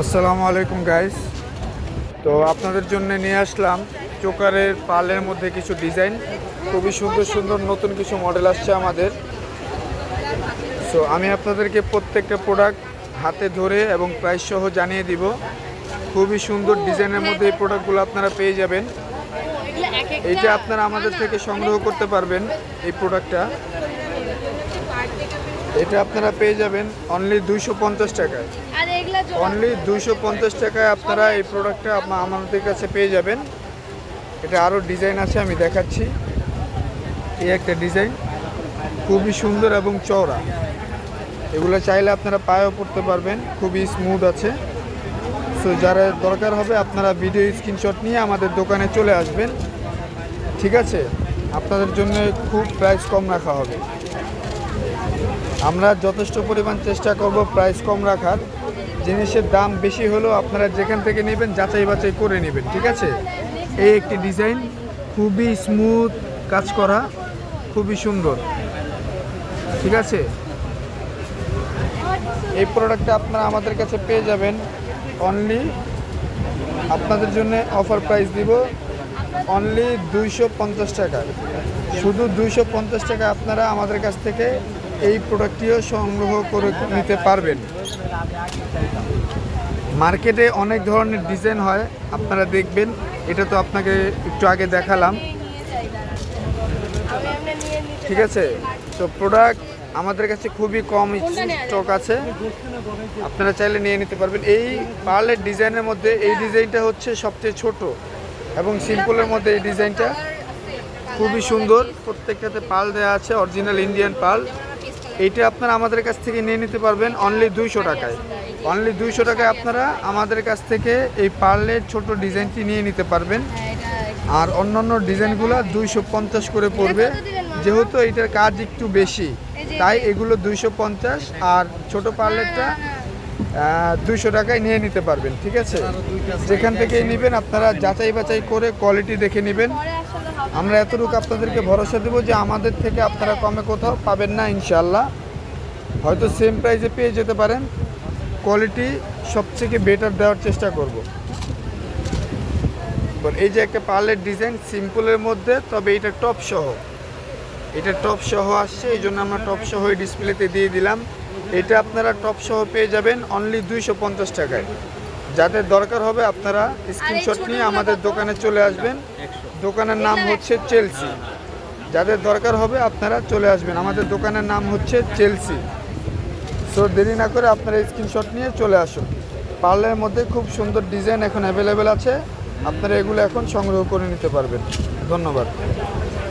আসসালামু আলাইকুম গাইস তো আপনাদের জন্য নিয়ে আসলাম চোকারের পালের মধ্যে কিছু ডিজাইন খুবই সুন্দর সুন্দর নতুন কিছু মডেল আসছে আমাদের। সো আমি আপনাদেরকে প্রত্যেকটা প্রোডাক্ট হাতে ধরে এবং প্রাইস সহ জানিয়ে দিব। খুবই সুন্দর ডিজাইনের মধ্যে এই প্রোডাক্টগুলো আপনারা পেয়ে যাবেন। এইটা আপনারা আমাদের থেকে সংগ্রহ করতে পারবেন এই প্রোডাক্টটা এটা আপনারা পেয়ে যাবেন অনলি দুইশো পঞ্চাশ টাকায়। অনলি দুইশো পঞ্চাশ টাকায় আপনারা এই প্রোডাক্টটা আপনা আমাদের কাছে পেয়ে যাবেন। এটা আরও ডিজাইন আছে, আমি দেখাচ্ছি। এই একটা ডিজাইন খুবই সুন্দর এবং চওড়া। এগুলো চাইলে আপনারা পায়েও পড়তে পারবেন, খুবই স্মুথ আছে। সো যারা দরকার হবে, আপনারা ভিডিও স্ক্রিনশট নিয়ে আমাদের দোকানে চলে আসবেন। ঠিক আছে? আপনাদের জন্য খুব প্রাইস কম রাখা হবে। আমরা যথেষ্ট পরিমাণ চেষ্টা করব প্রাইস কম রাখার। জিনিসের দাম বেশি হলেও আপনারা যেখান থেকে নেবেন, যাচাই বাছাই করে নেবেন, ঠিক আছে? এই একটি ডিজাইন, খুবই স্মুথ কাজ করা, খুবই সুন্দর, ঠিক আছে? এই প্রোডাক্টটা আপনারা আমাদের কাছে পেয়ে যাবেন অনলি আপনাদের জন্য অফার প্রাইস দিব অনলি দুইশো পঞ্চাশ টাকা। শুধু দুইশো পঞ্চাশ টাকা আপনারা আমাদের কাছ থেকে এই প্রোডাক্টটিও সংগ্রহ করে নিতে পারবেন। মার্কেটে অনেক ধরনের ডিজাইন হয়, আপনারা দেখবেন। এটা তো আপনাকে একটু আগে দেখালাম। ঠিক আছে? তো প্রোডাক্ট আমাদের কাছে খুবই কম স্টক আছে। আপনারা চাইলে নিয়ে নিতে পারবেন। এই পার্লের ডিজাইনের মধ্যে এই ডিজাইনটা হচ্ছে সবচেয়ে ছোট এবং সিম্পলের মধ্যে এই ডিজাইনটা খুবই সুন্দর। প্রত্যেকটাতে পাল দেওয়া আছে, অরিজিনাল ইন্ডিয়ান পাল এইটা আপনারা আমাদের কাছ থেকে নিয়ে নিতে পারবেন অনলি দুইশো টাকায়। অনলি দুইশো টাকায় আপনারা আমাদের কাছ থেকে এই পার্লের ছোট ডিজাইনটি নিয়ে নিতে পারবেন। আর অন্যান্য ডিজাইনগুলো দুইশো পঞ্চাশ করে পড়বে। যেহেতু এইটার কাজ একটু বেশি, তাই এগুলো দুইশো পঞ্চাশ আর ছোট পার্লেরটা দুইশো টাকায় নিয়ে নিতে পারবেন, ঠিক আছে? যেখান থেকেই নেবেন আপনারা যাচাই বাছাই করে কোয়ালিটি দেখে নেবেন। আমরা এতটুকু আপনাদেরকে ভরসা দেবো যে আমাদের থেকে আপনারা কমে কোথাও পাবেন না ইনশাল্লাহ হয়তো সেম প্রাইসে পেয়ে যেতে পারেন। কোয়ালিটি সবথেকে বেটার দেওয়ার চেষ্টা করব। এই যে একটা পার্লের ডিজাইন সিম্পলের মধ্যে, তবে এটা টপ সহ। এটা টপ সহ আসছে, এই জন্য আমরা টপ সহ ডিসপ্লেতে দিয়ে দিলাম। এটা আপনারা টপ সহ পেয়ে যাবেন অনলি দুইশো পঞ্চাশ টাকায়। যাদের দরকার হবে আপনারা স্ক্রিনশট নিয়ে আমাদের দোকানে চলে আসবেন। দোকানের নাম হচ্ছে চেলসি যাদের দরকার হবে আপনারা চলে আসবেন। আমাদের দোকানের নাম হচ্ছে চেলসি সো দেরি না করে আপনারা স্ক্রিনশট নিয়ে চলে আসুন। পার্লের মধ্যে খুব সুন্দর ডিজাইন এখন অ্যাভেলেবেল আছে। আপনারা এগুলো এখন সংগ্রহ করে নিতে পারবেন। ধন্যবাদ।